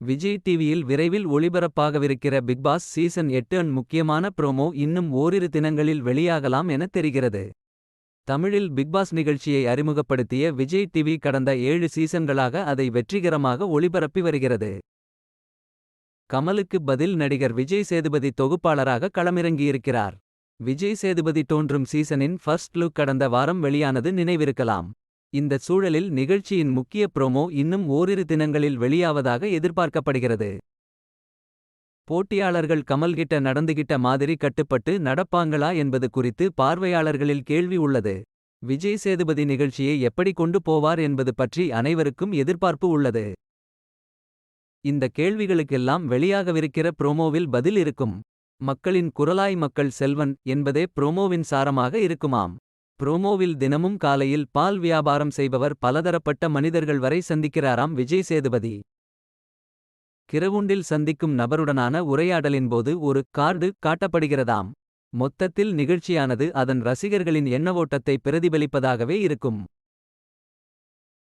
விஜய் டிவியில் விரைவில் ஒளிபரப்பாகவிருக்கிற பிக்பாஸ் சீசன் எட்டு அன் முக்கியமான ப்ரோமோ இன்னும் ஓரிரு தினங்களில் வெளியாகலாம் என தெரிகிறது. தமிழில் பிக்பாஸ் நிகழ்ச்சியை அறிமுகப்படுத்திய விஜய் டிவி கடந்த ஏழு சீசன்களாக அதை வெற்றிகரமாக ஒளிபரப்பி வருகிறது. கமலுக்கு பதில் நடிகர் விஜய் சேதுபதி தொகுப்பாளராக களமிறங்கியிருக்கிறார். விஜய் சேதுபதி தோன்றும் சீசனின் ஃபர்ஸ்ட் லுக் கடந்த வாரம் வெளியானது நினைவிருக்கலாம். இந்தச் சூழலில் நிகழ்ச்சியின் முக்கிய ப்ரோமோ இன்னும் ஓரிரு தினங்களில் வெளியாவதாக எதிர்பார்க்கப்படுகிறது. போட்டியாளர்கள் கமல்கிட்ட நடந்துகிட்ட மாதிரி கட்டுப்பட்டு நடப்பாங்களா என்பது குறித்து பார்வையாளர்களில் கேள்வி உள்ளது. விஜய் சேதுபதி நிகழ்ச்சியை எப்படி கொண்டு போவார் என்பது பற்றி அனைவருக்கும் எதிர்பார்ப்பு உள்ளது. இந்த கேள்விகளுக்கெல்லாம் வெளியாகவிருக்கிற ப்ரோமோவில் பதில் இருக்கும். மக்களின் குரலாய் மக்கள் செல்வன் என்பதே ப்ரோமோவின் சாரமாக இருக்குமாம். ப்ரோமோவில் தினமும் காலையில் பால் வியாபாரம் செய்பவர் பலதரப்பட்ட மனிதர்கள் வரை சந்திக்கிறாராம் விஜய் சேதுபதி. கிரவுண்டில் சந்திக்கும் நபருடனான உரையாடலின் போது ஒரு கார்டு காட்டப்படுகிறதாம். மொத்தத்தில் நிகழ்ச்சியானது அதன் ரசிகர்களின் எண்ணவோட்டத்தை பிரதிபலிப்பதாகவே இருக்கும்.